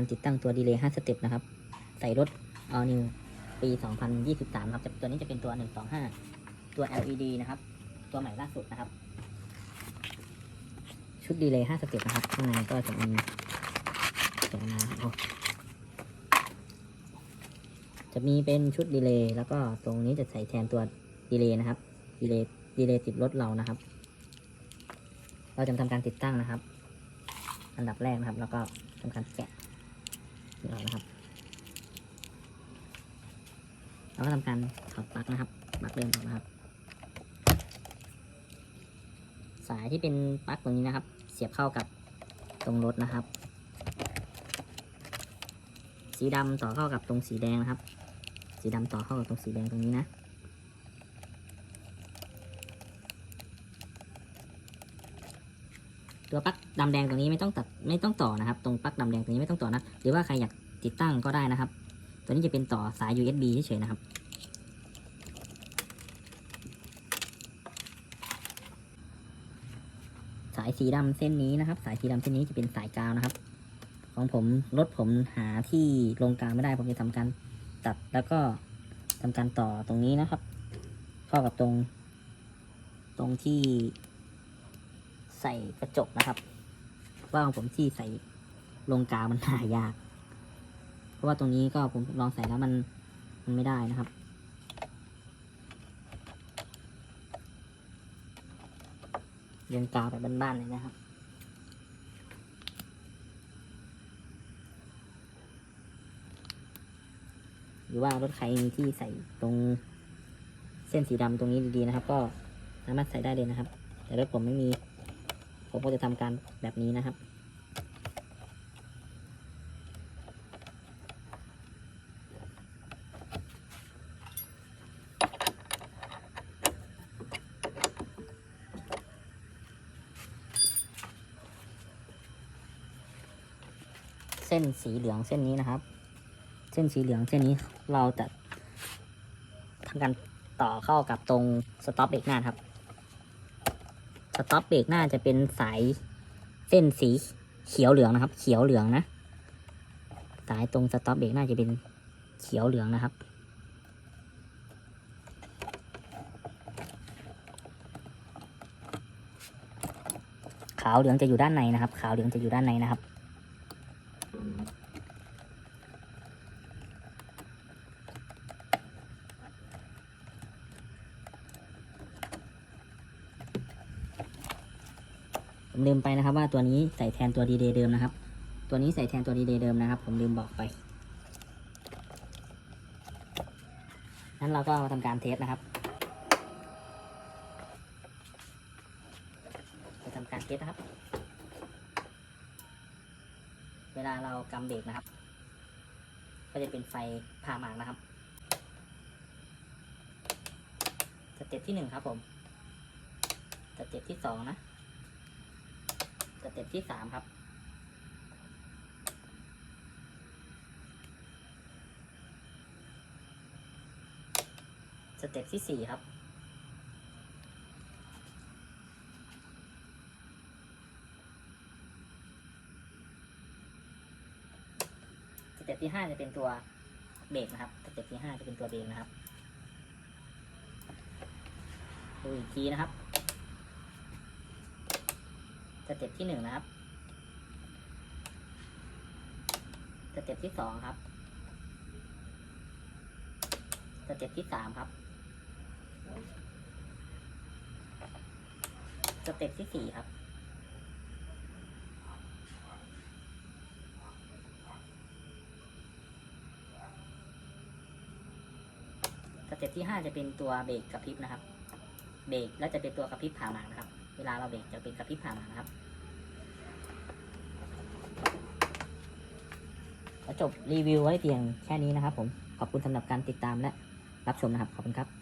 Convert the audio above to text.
การติดตั้งตัวดีเลย์5สเต็ปนะครับ ใส่รถ All New ปี 2023 ครับจะตัวนี้จะเป็นตัว 125 ตัว LED นะครับ ตัวใหม่ล่าสุดนะครับ ชุดดีเลย์5สเต็ปนะครับ ข้างในก็จะมีเดี๋ยวนะจะมีเป็นชุดดีเลย์แล้วก็ตรงนี้จะใส่แทนตัวดีเลย์นะครับ ดีเลย์ดีเลย์ติดรถเรานะครับ เราจะทำการติดตั้งนะครับ อันดับแรกนะครับ แล้วก็ทำการแกะ นี่ออกนะครับ เราก็ทำการถอดปลั๊กนะครับปลั๊กเดิมออกนะครับ สายที่เป็นปลั๊กตรงนี้นะครับ เสียบเข้ากับตรงรถนะครับ สีดำต่อเข้ากับตรงสีแดงนะครับ สีดำต่อเข้ากับตรงสีแดงตรงนี้นะ ตัวปลั๊กดำแดงตรงนี้ไม่ต้องตัดไม่ต้องต่อนะครับ ตรงปลั๊กดำแดงตรงนี้ไม่ต้องต่อนะหรือว่าใครอยากติดตั้งก็ได้นะครับ ตัวนี้จะเป็นต่อสาย USB เฉยๆนะครับ สายสีดำเส้นนี้นะครับ สายสีดำเส้นนี้จะเป็นสายกาวนะครับ ของผมรถผมหาที่ลงกาวไม่ได้ผมจะทำการตัดแล้วก็ทำการต่อตรงนี้นะครับ เข้ากับตรง ตรงที่ ใส่กระจกนะครับ ว่าของผมที่ใส่ลงกาวมันหายาก เพราะว่าตรงนี้ก็ผมลองใส่แล้วมันมันไม่ได้นะครับ เรียงกาวแบบบ้านๆเลยนะครับหรือว่ารถใครมีที่ใส่ตรงเส้นสีดำตรงนี้ดีๆนะครับ ก็สามารถใส่ได้เลยนะครับ แต่รถผมไม่มี ผมก็จะทำการแบบนี้นะครับ เส้นสีเหลืองเส้นนี้นะครับ เส้นสีเหลืองเส้นนี้เราจะทำการต่อเข้ากับตรงสต็อปเบรกหน้าครับ ต็อปเบรกหน้าจะเป็นสายเส้นสีเขียวเหลืองนะครับ เขียวเหลืองนะ สายตรงสต็อปเบรกหน้าจะเป็นเขียวเหลืองนะครับ ขาวเหลืองจะอยู่ด้านในนะครับ ขาวเหลืองจะอยู่ด้านในนะครับ ผมลืมไปนะครับ ว่าตัวนี้ใส่แทนตัวดีเดย์เดิมนะครับ ตัวนี้ใส่แทนตัวดีเดย์เดิมนะครับ ผมลืมบอกไปนั้นเราก็มาทำการเทสนะครับจะทำการเทสนะครับ เวลาเรากำเบรกนะครับ ก็จะเป็นไฟผ่าหมากนะครับสเต็ปที่หนึ่งครับผมสเต็ปที่สองนะ สเต็ปที่สามครับ สเต็ปที่สี่ครับ สเต็ปที่ห้าจะเป็นตัวเบรกนะครับ สเต็ปที่ห้าจะเป็นตัวเบรกนะครับ ดูอีกทีนะครับ เต็ปที่หนึ่งนะครับ สเต็ปที่สองครับ สเต็ปที่สามครับ สเต็ปที่สี่ครับ สเต็ปที่ห้าจะเป็นตัวเบรกกระพริบนะครับ เบรกแล้วจะเป็นตัวกระพริบผ่าหมากนะครับ เวลาเราเบรกจะเป็นกระพริบผ่าหมานะครับ ขอ จบรีวิวไว้เพียงแค่นี้นะครับผม ขอบคุณสำหรับการติดตามและรับชมนะครับ ขอบคุณครับ